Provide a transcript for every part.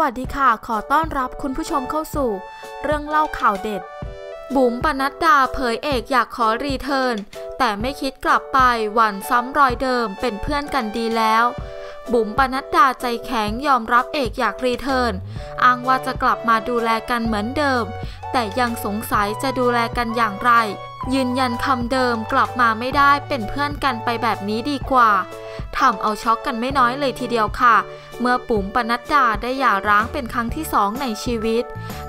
วัสดีค่ะ ขอต้อนรับคุณผู้ชมเข้าสู่ เรื่องเล่าข่าวเด็ด บุ๋มปนัดดาเผยเอกอยากขอรีเทิร์น แต่ไม่คิดกลับไปหวันซ้ำรอยเดิมเป็นเพื่อนกันดีแล้ว บุ๋มปนัดดาใจแข็งยอมรับเอกอยากรีเทิร์น อ้างว่าจะกลับมาดูแลกันเหมือนเดิม แต่ยังสงสัยจะดูแลกันอย่างไร ยืนยันคำเดิมกลับมาไม่ได้เป็นเพื่อนกันไปแบบนี้ดีกว่า ทำเอาช็อกกันไม่น้อยเลยทีเดียวค่ะ เมื่อปุ๋มปนัดดาได้หย่าร้างเป็นครั้งที่สองในชีวิต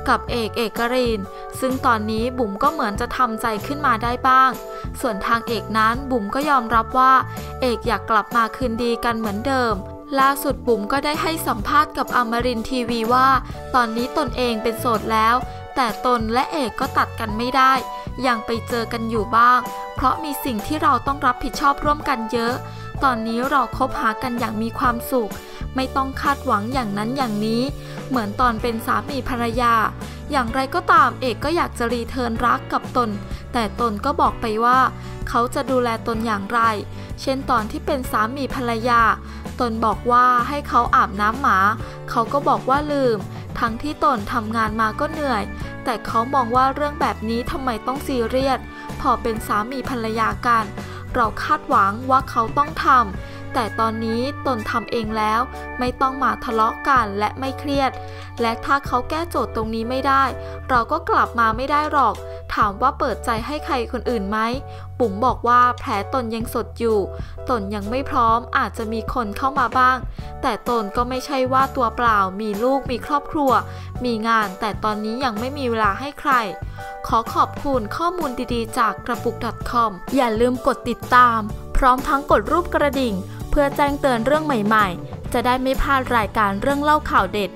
กับเอกเอกริน ซึ่งตอนนี้บุ๋มก็เหมือนจะทำใจขึ้นมาได้บ้าง ส่วนทางเอกนั้นบุ๋มก็ยอมรับว่า เอกอยากกลับมาคืนดีกันเหมือนเดิมล่าสุดบุ๋มก็ได้ให้สัมภาษณ์กับอมรินทีวีว่า ตอนนี้ตนเองเป็นโสดแล้ว แต่ตนและเอกก็ตัดกันไม่ได้ ยังไปเจอกันอยู่บ้าง เพราะมีสิ่งที่เราต้องรับผิดชอบร่วมกันเยอะ ตอนนี้เราคบหากันอย่างมีความสุข ไม่ต้องคาดหวังอย่างนั้นอย่างนี้ เหมือนตอนเป็นสามีภรรยา อย่างไรก็ตามเอกก็อยากจะรีเทิร์นรักกับตน แต่ตนก็บอกไปว่า เขาจะดูแลตนอย่างไร เช่นตอนที่เป็นสามีภรรยา ตนบอกว่าให้เขาอาบน้ำหมา เขาก็บอกว่าลืมทั้งที่ตนทำงานมาก็เหนื่อย แต่เขามองว่าเรื่องแบบนี้ทำไมต้องซีเรียส พอเป็นสามีภรรยากัน เราคาดหวังว่าเขาต้องทำ แต่ตอนนี้ตนทำเองแล้ว ไม่ต้องมาทะเลาะกันและไม่เครียด และถ้าเขาแก้โจทย์ตรงนี้ไม่ได้ เราก็กลับมาไม่ได้หรอก ถามว่าเปิดใจให้ใครคนอื่นไหมปุ๋มบอกว่าแผลตนยังสดอยู่ ตนยังไม่พร้อมอาจจะมีคนเข้ามาบ้าง แต่ตนก็ไม่ใช่ว่าตัวเปล่า มีลูกมีครอบครัว มีงาน แต่ตอนนี้ยังไม่มีเวลาให้ใคร ขอขอบคุณข้อมูลดีๆ จากกระปุก .com อย่าลืมกดติดตาม พร้อมทั้งกดรูปกระดิ่ง เพื่อแจ้งเตือนเรื่องใหม่ ๆ จะได้ไม่พลาดรายการเรื่องเล่าข่าวเด็ด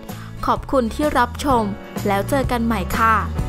ขอบคุณที่รับชม แล้วเจอกันใหม่ค่ะ